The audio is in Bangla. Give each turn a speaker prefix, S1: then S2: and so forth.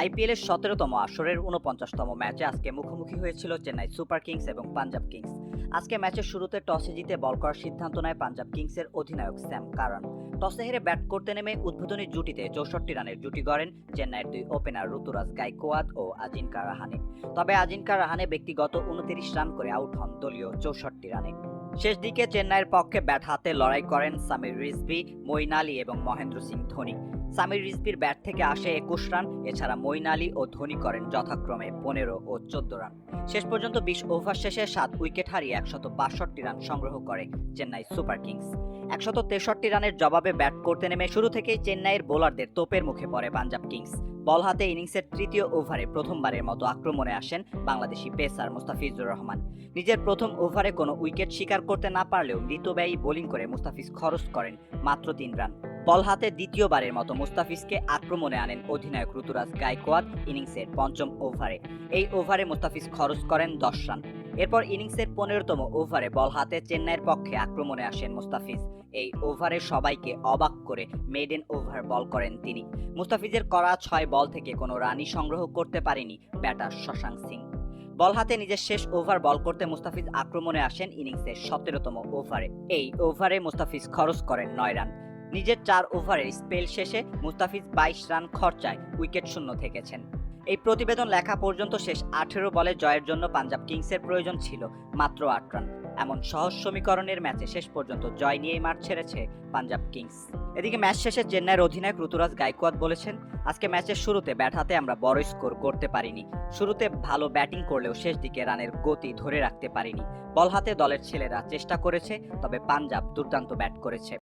S1: আইপিএল এর সতেরোতম আসরের উনপঞ্চাশতম ম্যাচে আজকে মুখোমুখি হয়েছিল চেন্নাই সুপার কিংস এবং পাঞ্জাব কিংস। আজকে ম্যাচের শুরুতে টসে জিতে বল করার সিদ্ধান্ত নেয় পাঞ্জাব কিংসের অধিনায়ক স্যাম কারণ টসে হেরে ব্যাট করতে নেমে উদ্বোধনী জুটিতে চৌষট্টি রানের জুটি গড়েন চেন্নাইয়ের দুই ওপেনার ঋতুরাজ গাইকোয়াদ ও আজিনকা রাহানে। তবে আজিনকা রাহানে ব্যক্তিগত উনতিরিশ রান করে আউট হন দলীয় চৌষট্টি রানে। শেষ দিকে চেন্নাইয়ের পক্ষে ব্যাট হাতে লড়াই করেন সামির রিজভি, মঈন আলী এবং মহেন্দ্র সিং ধোনি। সামির রিজভির ব্যাট থেকে আসে একুশ রান, এছাড়া মঈন আলী ও ধোনি করেন যথাক্রমে পনেরো ও চোদ্দ রান। শেষ পর্যন্ত বিশ ওভার শেষে সাত উইকেট হারিয়ে একশত বাষট্টি রান সংগ্রহ করে চেন্নাই সুপার কিংস। একশত তেষট্টি রানের জবাবে ব্যাট করতে নেমে শুরু থেকেই চেন্নাইয়ের বোলারদের তোপের মুখে পড়ে পাঞ্জাব কিংস। বল হাতে ইনিংসের তৃতীয় ওভারে প্রথমবারের মতো আক্রমণে আসেন বাংলাদেশি পেসার মুস্তাফিজুর রহমান। নিজের প্রথম ওভারে কোনো উইকেট শিকার করতে না পারলেও মৃতব্যয়ী বোলিং করে মুস্তাফিজ খরচ করেন মাত্র তিন রান। বল হাতে দ্বিতীয়বারের মতো মুস্তাফিজকে আক্রমণে আনেন অধিনায়ক ঋতুরাজ গায়কোয়াদ ইনিংসের পঞ্চম ওভারে। এই ওভারে মুস্তাফিজ খরচ করেন দশ রান। এরপর ইনিংসের পনেরোতম ওভারে বল হাতে চেন্নাইয়ের পক্ষে আক্রমণে আসেন মুস্তাফিজ। এই ওভারে সবাইকে অবাক করে মেডেন ওভার বল করেন তিনি। মুস্তাফিজের করা ছয় বল থেকে কোনো রানই সংগ্রহ করতে পারেনি ব্যাটার শশাঙ্ক সিং। বল হাতে নিজের শেষ ওভার বল করতে মুস্তাফিজ আক্রমণে আসেন ইনিংসের সতেরোতম ওভারে। এই ওভারে মুস্তাফিজ খরচ করেন নয় রান। নিজের চার ওভারের স্পেল শেষে মুস্তাফিজ বাইশ রান খরচায় উইকেট শূন্য থেকেছেন। এই প্রতিবেদন লেখা পর্যন্ত শেষ আঠেরো বলে জয়ের জন্য পাঞ্জাব কিংসের প্রয়োজন ছিল মাত্র আট রান। এমন সহজ সমীকরণের ম্যাচে শেষ পর্যন্ত জয় নিয়েই মাঠ ছেড়েছে পাঞ্জাব কিংস। এদিকে ম্যাচ শেষে চেন্নাইয়ের অধিনায়ক ঋতুরাজ গায়কোয়াদ বলেছেন, আজকে ম্যাচের শুরুতে ব্যাট হাতে আমরা বড় স্কোর করতে পারিনি। শুরুতে ভালো ব্যাটিং করলেও শেষ দিকে রানের গতি ধরে রাখতে পারিনি। বল হাতে দলের ছেলেরা চেষ্টা করেছে, তবে পাঞ্জাব দুর্দান্ত ব্যাট করেছে।